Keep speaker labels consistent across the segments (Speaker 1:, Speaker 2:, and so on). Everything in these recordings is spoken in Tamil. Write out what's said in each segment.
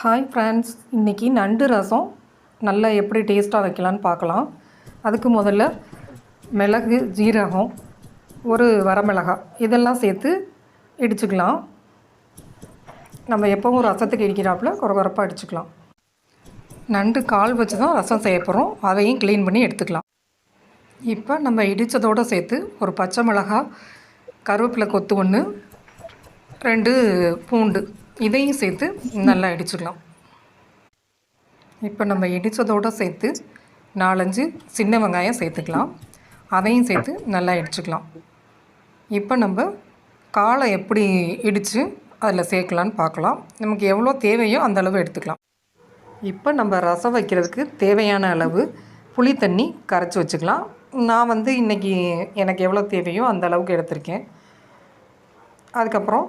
Speaker 1: ஹாய் ஃப்ரெண்ட்ஸ் இன்றைக்கி நண்டு ரசம். நல்லா எப்படி டேஸ்ட்டாக வைக்கலான்னு பார்க்கலாம். அதுக்கு முதல்ல மிளகு ஜீரகம் ஒரு வரமிளகாய் இதெல்லாம் சேர்த்து இடிச்சுக்கலாம். நம்ம எப்போவும் ரசத்துக்கு இடிக்கிறாப்புல குறகுறப்பாக அடிச்சுக்கலாம் நண்டு கால் வச்சு தான் ரசம் செய்ய போகிறோம் அதையும் க்ளீன் பண்ணி எடுத்துக்கலாம். இப்போ நம்ம இடித்ததோடு சேர்த்து ஒரு பச்சை மிளகாய் கருவேப்பிலை கொத்து ஒன்று ரெண்டு பூண்டு. இதையும் சேர்த்து நல்லா இடிச்சுக்கலாம். இப்போ நம்ம இடித்ததோடு சேர்த்து நாலஞ்சு சின்ன வெங்காயம் சேர்த்துக்கலாம். அதையும் சேர்த்து நல்லா இடிச்சுக்கலாம். இப்போ நம்ம காலை எப்படி இடித்து அதில் சேர்க்கலான்னு பார்க்கலாம். நமக்கு எவ்வளோ தேவையோ அந்த அளவு எடுத்துக்கலாம். இப்போ நம்ம ரசம் வைக்கிறதுக்கு தேவையான அளவு புளி தண்ணி கரைச்சி வச்சுக்கலாம். நான் வந்து இன்றைக்கி எனக்கு எவ்வளோ தேவையோ அந்த அளவுக்கு எடுத்திருக்கேன். அதுக்கப்புறம்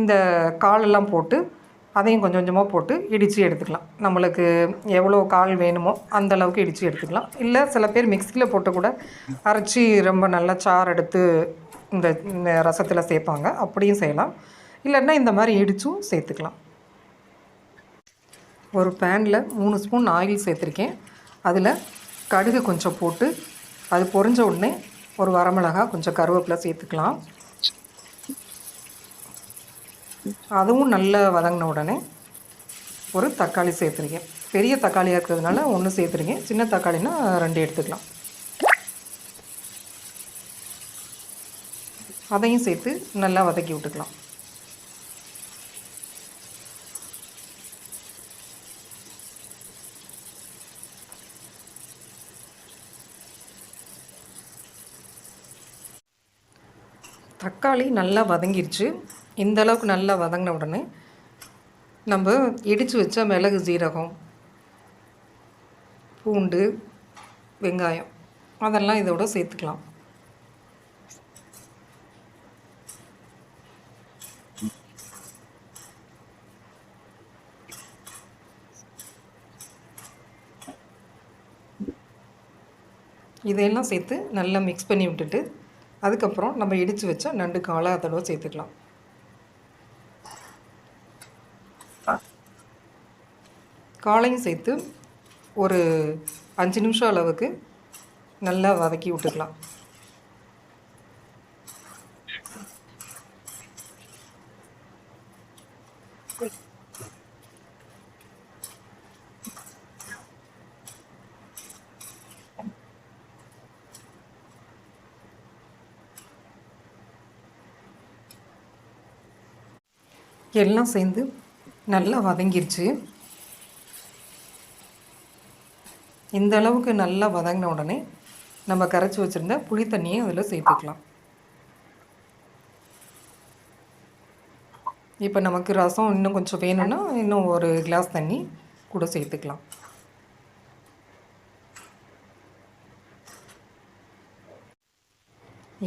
Speaker 1: இந்த காலெல்லாம் போட்டு அதையும் கொஞ்சம் கொஞ்சமாக போட்டு இடித்து எடுத்துக்கலாம். நம்மளுக்கு எவ்வளோ கால் வேணுமோ அந்த அளவுக்கு இடித்து எடுத்துக்கலாம். இல்லை சில பேர் மிக்சியில் போட்டு கூட அரைச்சி ரொம்ப நல்லா சாறு எடுத்து இந்த இந்த ரசத்தில் சேர்ப்பாங்க. அப்படியும் செய்யலாம். இல்லைன்னா இந்த மாதிரி இடித்தும் சேர்த்துக்கலாம். ஒரு பேனில் மூணு ஸ்பூன் ஆயில் சேர்த்துருக்கேன். அதில் கடுகு கொஞ்சம் போட்டு அது பொரிஞ்ச உடனே ஒரு வரமிளகா கொஞ்சம் கருவேப்பிலை சேர்த்துக்கலாம். அதுவும் நல்லா வதங்கின உடனே ஒரு தக்காளி சேர்த்துருக்கேன் பெரிய தக்காளியாக இருக்கிறதுனால ஒன்று சேர்த்துருக்கேன் சின்ன தக்காளினா ரெண்டு எடுத்துக்கலாம். அதையும் சேர்த்து நல்லா வதக்கி விட்டுக்கலாம். தக்காளி நல்லா வதங்கிருச்சு. இந்த அளவுக்கு நல்லா வதங்கின உடனே நம்ம இடித்து வச்ச மிளகு ஜீரகம் பூண்டு வெங்காயம் அதெல்லாம் இதோட சேர்த்துக்கலாம். இதையெல்லாம் சேர்த்து நல்லா மிக்ஸ் பண்ணி விட்டுட்டு அதுக்கப்புறம் நம்ம இடித்து வச்சா நண்டு காலை அதோட சேர்த்துக்கலாம். காலையும் சேர்த்து ஒரு அஞ்சு நிமிஷம் அளவுக்கு நல்லா வதக்கி விட்டுக்கலாம். எல்லாம் சேர்ந்து நல்லா வதங்கிருச்சு. இந்த அளவுக்கு நல்லா வதங்கின உடனே நம்ம கரைச்சி வச்சுருந்த புளி தண்ணியை அதில் சேர்த்துக்கலாம். இப்போ நமக்கு ரசம் இன்னும் கொஞ்சம் வேணும்னா இன்னும் ஒரு கிளாஸ் தண்ணி கூட சேர்த்துக்கலாம்.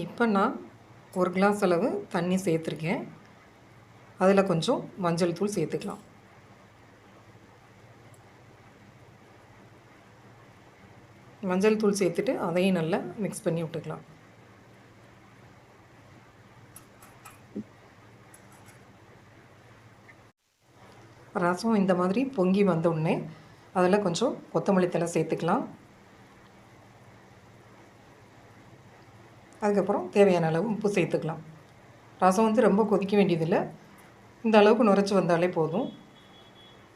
Speaker 1: இப்போ நான் ஒரு கிளாஸ் அளவு தண்ணி சேர்த்துருக்கேன். அதில் கொஞ்சம் மஞ்சள் தூள் சேர்த்துக்கலாம். மஞ்சள் தூள் சேர்த்துட்டு அதையும் நல்லா மிக்ஸ் பண்ணி விட்டுக்கலாம். ரசம் இந்த மாதிரி பொங்கி வந்த உடனே அதில் கொஞ்சம் கொத்தமல்லி தலை சேர்த்துக்கலாம். அதுக்கப்புறம் தேவையான அளவு உப்பு சேர்த்துக்கலாம். ரசம் வந்து ரொம்ப கொதிக்க வேண்டியதில்லை. இந்த அளவுக்கு நுரைச்சி வந்தாலே போதும்.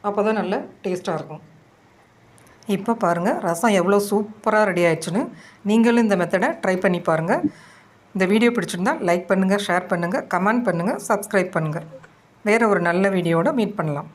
Speaker 1: அப்போ தான் நல்ல டேஸ்ட்டாக இருக்கும். இப்போ பாருங்கள் ரசம் எவ்வளோ சூப்பராக ரெடி ஆயிடுச்சுன்னு நீங்களும் இந்த மெத்தடை ட்ரை பண்ணி பாருங்கள் இந்த வீடியோ பிடிச்சிருந்தால் லைக் பண்ணுங்கள் ஷேர் பண்ணுங்கள் கமெண்ட் பண்ணுங்கள் சப்ஸ்கிரைப் பண்ணுங்கள் வேறு ஒரு நல்ல வீடியோவோட மீட் பண்ணலாம்.